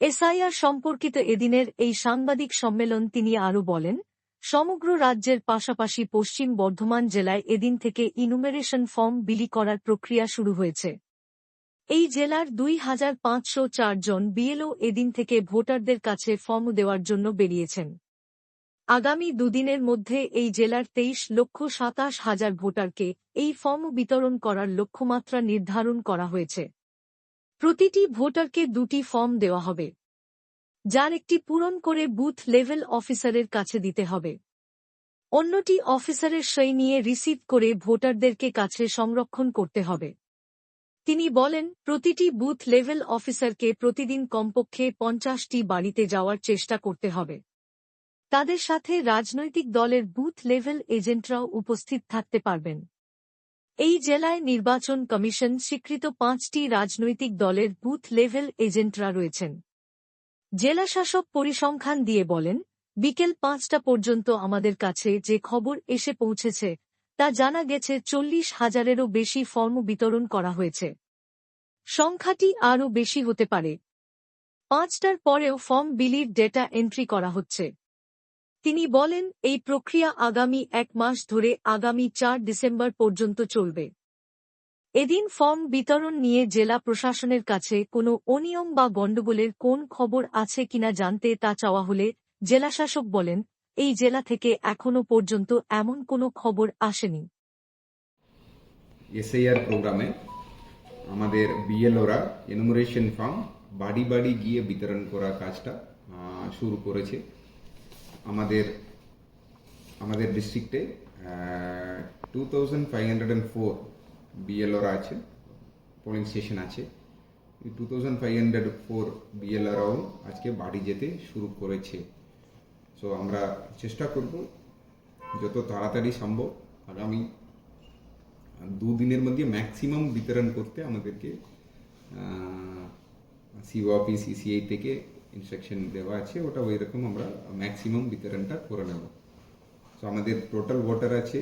SIR সম্পর্কিত এদিনের এই সাংবাদিক সম্মেলন তিনি আরও বলেন, সমগ্র রাজ্যের পাশাপাশি পশ্চিম বর্ধমান জেলায় এদিন থেকে ইনুমেরেশন ফর্ম বিলি করার প্রক্রিয়া শুরু হয়েছে। এই জেলার দুই হাজার পাঁচশো জন বিএলও এদিন থেকে ভোটারদের কাছে ফর্ম দেওয়ার জন্য বেরিয়েছেন। আগামী দুদিনের মধ্যে এই জেলার তেইশ লক্ষ সাতাশ হাজার ভোটারকে এই ফর্ম বিতরণ করার লক্ষ্যমাত্রা নির্ধারণ করা হয়েছে। প্রতিটি ভোটারকে দুটি ফর্ম দেওয়া হবে। যার একটি পূরণ করে বুথ লেভেল অফিসারের কাছে দিতে হবে। অন্যটি অফিসারের সই নিয়ে রিসিভ করে ভোটারদেরকে কাছে সংরক্ষণ করতে হবে। তিনি বলেন, প্রতিটি বুথ লেভেল অফিসারকে প্রতিদিন কমপক্ষে পঞ্চাশটি বাড়িতে যাওয়ার চেষ্টা করতে হবে। তাদের সাথে রাজনৈতিক দলের বুথ লেভেল এজেন্টরাও উপস্থিত থাকতে পারবেন। এই জেলায় নির্বাচন কমিশন স্বীকৃত পাঁচটি রাজনৈতিক দলের বুথ লেভেল এজেন্টরা রয়েছেন। জেলাশাসক পরিসংখ্যান দিয়ে বলেন, বিকেল পাঁচটা পর্যন্ত আমাদের কাছে যে খবর এসে পৌঁছেছে, তা জানা গেছে চল্লিশ হাজারেরও বেশি ফর্ম বিতরণ করা হয়েছে। সংখ্যাটি আরও বেশি হতে পারে। পাঁচটার পরেও ফর্ম বিলির ডেটা এন্ট্রি করা হচ্ছে। তিনি বলেন, এই প্রক্রিয়া আগামী এক মাস ধরে আগামী চার ডিসেম্বর পর্যন্ত চলবে। এদিন ফর্ম বিতরণ নিয়ে জেলা প্রশাসনের কাছে কোনো অনিয়ম বা গণ্ডগোলের কোন খবর আছে কিনা জানতে তা চাওয়া হলে জেলাশাসক বলেন, এই জেলা থেকে এখনও পর্যন্ত এমন কোনো খবর আসেনি। এসআইআর প্রোগ্রামে আমাদের বিএলওরা এনুমারেশন ফর্ম বাড়ি বাড়ি গিয়ে বিতরণ করার কাজটা শুরু করেছে। আমাদের আমাদের ডিস্ট্রিক্টে two thousand five hundred and four বিএলওরা আছে পোলিং স্টেশন আছে। Two thousand five hundred four বিএলওরাও আজকে বাড়ি যেতে শুরু করেছে। সো আমরা চেষ্টা করব যত তাড়াতাড়ি সম্ভব আগামী দুদিনের মধ্যে ম্যাক্সিমাম বিতরণ করতে আমাদেরকে সিও অফিস সিসিআই থেকে ইনস্ট্রাকশন দেওয়া আছে। ওটা ওই রকম আমরা ম্যাক্সিমাম বিতরণটা করে নেব। সো আমাদের টোটাল ভোটার আছে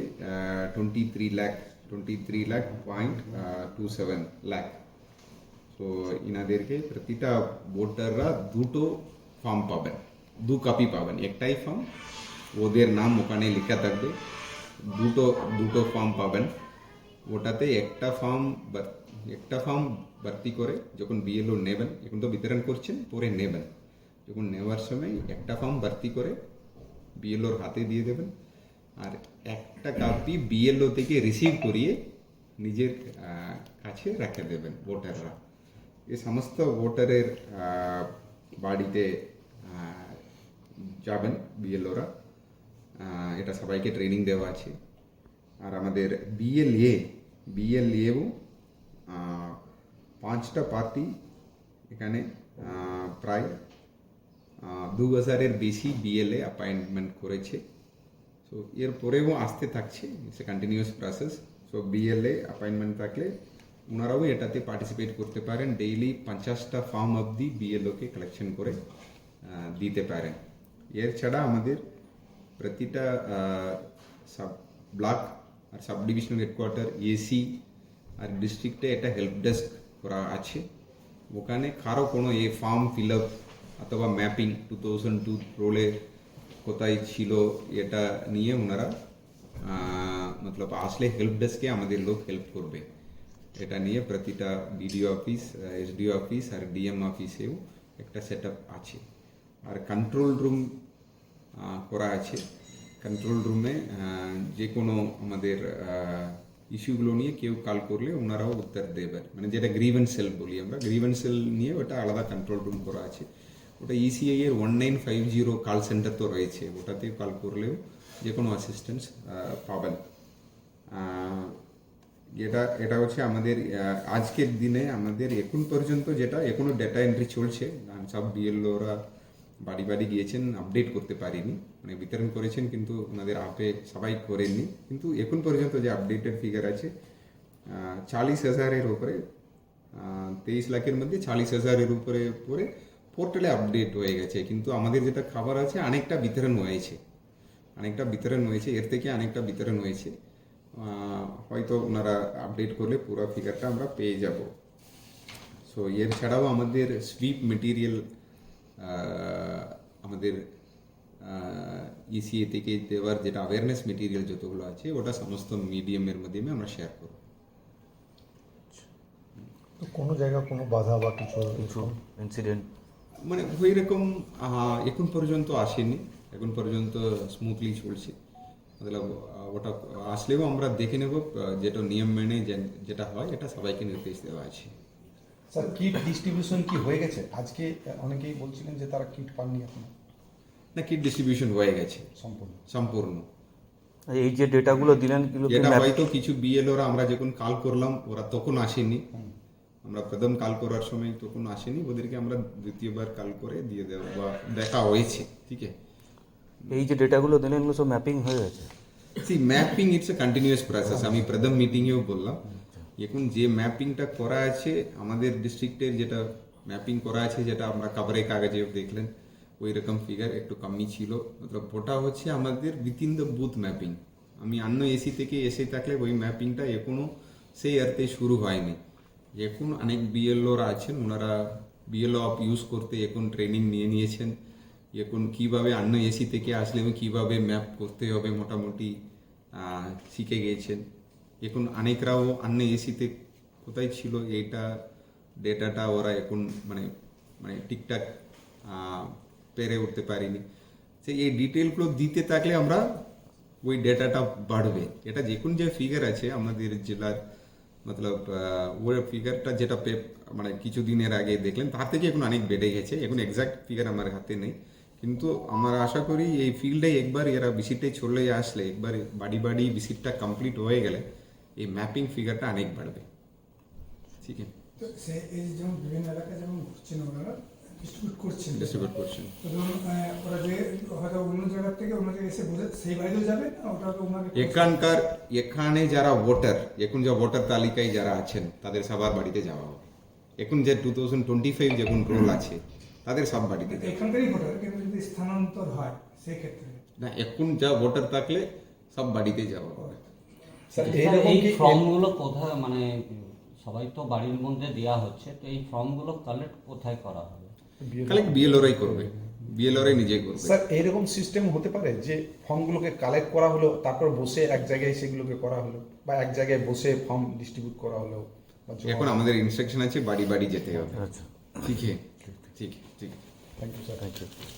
twenty three lakh twenty three lakh point two seven lakh so ইনাদেরকে প্রতিটা ভোটাররা দুটো ফর্ম পাবেন দু কপি পাবেন একটাই ফর্ম ওদের নাম ওখানে লেখা থাকবে দুটো দুটো ফর্ম পাবেন ওটাতে একটা ফর্ম একটা ফর্ম ভর্তি করে যখন বিএলও নেবেন এখন তো বিতরণ করছেন পরে নেবেন যখন নেওয়ার সময় একটা ফর্ম ভর্তি করে বিএলওর হাতে দিয়ে দেবেন আর একটা কপি বিএলও থেকে রিসিভ করিয়ে নিজের কাছে রেখে দেবেন ভোটাররা এ সমস্ত ভোটারের বাড়িতে যাবেন বিএলওরা এটা সবাইকে ট্রেনিং দেওয়া আছে। আর আমাদের বিএলএ বিএলএও পাঁচটা পার্টি এখানে প্রায় দু হাজারের বেশি বিএলএ অ্যাপয়েন্টমেন্ট করেছে। সো এর পরেও আসতে থাকছে it's a continuous process so BLA appointment থাকলে ওনারাও এটাতে পার্টিসিপেট করতে পারেন ডেইলি পঞ্চাশটা ফর্ম অবধি বিএলওকে কালেকশন করে দিতে পারেন। এর ছাড়া আমাদের প্রতিটা সাব ব্লক আর সাব ডিভিশনাল হেডকোয়ার্টার এসি আর ডিস্ট্রিক্টে একটা হেল্প ডেস্ক করা আছে। ওখানে কারও কোনো এ ফর্ম ফিল আপ অথবা ম্যাপিং টু থাউজেন্ড টু রোলে কোথায় ছিল এটা নিয়ে ওনারা মতলব আসলে হেল্প ডেস্কে আমাদের লোক হেল্প করবে। এটা নিয়ে প্রতিটা বিডিও অফিস এসডিও অফিস আর ডিএম অফিসেও একটা সেট আছে। আর কন্ট্রোল রুম করা আছে। কন্ট্রোল রুমে যে কোনো আমাদের ইস্যুগুলো নিয়ে কেউ কল করলে ওনারাও উত্তর দেবেন। মানে যেটা গ্রিভেন্স সেল বলি আমরা গ্রিভেন্স সেল নিয়ে ওটা আলাদা কন্ট্রোল রুম করা আছে। ওটা ইসিআই এর one nine five zero call centre তো রয়েছে। ওটাতে কল করলেও যে কোনো অ্যাসিস্ট্যান্স পাবেন। এটা এটা হচ্ছে আমাদের আজকের দিনে আমাদের এখন পর্যন্ত যেটা এখনও ডেটা এন্ট্রি চলছে। সব বিএলওরা বাড়ি বাড়ি গিয়েছেন আপডেট করতে পারিনি। মানে বিতরণ করেছেন, কিন্তু ওনাদের আপে সবাই করেননি। কিন্তু এখন পর্যন্ত যে আপডেটেড ফিগার আছে চালিশ হাজারের উপরে তেইশ লাখের মধ্যে চালিশ হাজারের উপরে পরে পোর্টালে আপডেট হয়ে গেছে কিন্তু আমাদের যেটা খাবার আছে অনেকটা বিতরণ হয়েছে। অনেকটা বিতরণ হয়েছে এর থেকে অনেকটা বিতরণ হয়েছে। হয়তো ওনারা আপডেট করলে পুরো ফিগারটা আমরা পেয়ে যাব। সো এর ছাড়াও আমাদের সুইপ মেটেরিয়াল আমাদের ইসিএ থেকে দেওয়ার যেটা অ্যাওয়ারনেস মেটেরিয়াল যতগুলো আছে ওটা সমস্ত মিডিয়ামের মাধ্যমে আমরা শেয়ার করব। তো কোনো জায়গা কোনো বাধা বা কিছু কিছু ইনসিডেন্ট মানে ওই রকম এখন পর্যন্ত আসেনি। এখন পর্যন্ত স্মুথলি চলছে। মতলব ওটা আসলেও আমরা দেখে নেব যেটা নিয়ম মেনে যেটা হয় এটা সবাইকে নির্দেশ দেওয়া আছে। স্যার কিট ডিস্ট্রিবিউশন কি হয়ে গেছে? আজকে অনেকেই বলছিলেন যে তারা কিট পাননি এখন। না কিট ডিস্ট্রিবিউশন হয়ে গেছে। সম্পূর্ণ। সম্পূর্ণ। এই যে ডেটাগুলো দিলেন এটা হয়তো কিছু বিএলওরা আমরা যখন কাল করলাম ওরা তখন আসেনি। আমরা প্রথম কাল করার সময় তখন আসেনি ওদেরকে আমরা দ্বিতীয়বার কাল করে দিয়ে দেবো বা দেখা হয়েছে ঠিক আছে? এই যে ডেটাগুলো দিলেন এগুলো সব ম্যাপিং হয়ে গেছে? See mapping it's a continuous process আমি প্রথম মিটিংয়েও বললাম এখন যে ম্যাপিংটা করা আছে আমাদের ডিস্ট্রিক্টের যেটা ম্যাপিং করা আছে যেটা আমরা কাবরে কাগজে দেখলেন ওই রকম ফিগার একটু কমই ছিল। মতলব ওটা হচ্ছে আমাদের উইথিন দ্য বুথ ম্যাপিং। আমি অন্য এসি থেকে এসে থাকলে ওই ম্যাপিংটা এখনও সেই অর্থে শুরু হয়নি। এখন অনেক বিএলওরা আছেন ওনারা বিএলও অফ ইউজ করতে এখন ট্রেনিং নিয়ে নিয়েছেন। এখন কীভাবে অন্য এসি থেকে আসলে আমি কীভাবে ম্যাপ করতে হবে মোটামুটি শিখে গিয়েছেন। এখন অনেকরাও অন্য এসিতে কোথায় ছিল এইটা ডেটাটা ওরা এখন মানে মানে ঠিকঠাক পেরে উঠতে পারিনি। সে এই ডিটেলগুলো দিতে থাকলে আমরা ওই ডেটাটা বাড়বে। এটা যে কোন যে ফিগার আছে আমাদের জেলার মতলব ওই ফিগারটা যেটা পেপ মানে কিছু কিছুদিনের আগে দেখলেন তার থেকে এখন অনেক বেড়ে গেছে। এখন এক্সাক্ট ফিগার আমার হাতে নেই। কিন্তু আমার আশা করি এই ফিল্ডে একবার এরা ভিজিটে চলে আসলে একবার বাড়ি বাড়ি ভিজিটটা কমপ্লিট হয়ে গেলে এই ম্যাপিং ফিগারটা অনেক বাড়বে। ঠিক আছে? তো সে এই যেমন বিভিন্ন এলাকায় যেমন ঘুরছেন ওনারা ডিস্ট্রিবিউট করছেন। ডিস্ট্রিবিউট করছেন। ওরা যে হয়তো অন্য জায়গার থেকে অন্য জায়গায় এসে বোঝে সেই বাড়িতেও যাবে না ওটা ওনাকে এখানকার এখানে যারা ভোটার এখন যে ভোটার তালিকায় যারা আছেন তাদের সবার বাড়িতে যাওয়া হবে। এখন যে টু থাউজেন্ড টোয়েন্টি ফাইভ যখন রোল আছে তাদের সব বাড়িতে এখানকারই ভোটার কিন্তু যদি স্থানান্তর হয় সেই ক্ষেত্রে না এখন যা ভোটার থাকলে সব বাড়িতে যাওয়া হবে। এই ফর্মগুলো কোথায় মানে সবাই তো বাড়ির মধ্যে দেওয়া হচ্ছে তো এই ফর্মগুলো কালেক্ট কোথায় করা হবে? কালেক্ট বিএলওরাই করবে। বিএলওরাই নিজেই করবে। স্যার এইরকম সিস্টেম হতে পারে যে ফর্মগুলোকে কালেক্ট করা হলো তারপর বসে এক জায়গায় সেগুলোকে করা হলো বা এক জায়গায় বসে ফর্ম ডিস্ট্রিবিউট করা হলো এখন আমাদের ইনস্ট্রাকশন আছে বাড়ি বাড়ি যেতে হবে। আচ্ছা। ঠিক ঠিক ঠিক thank you sir thank you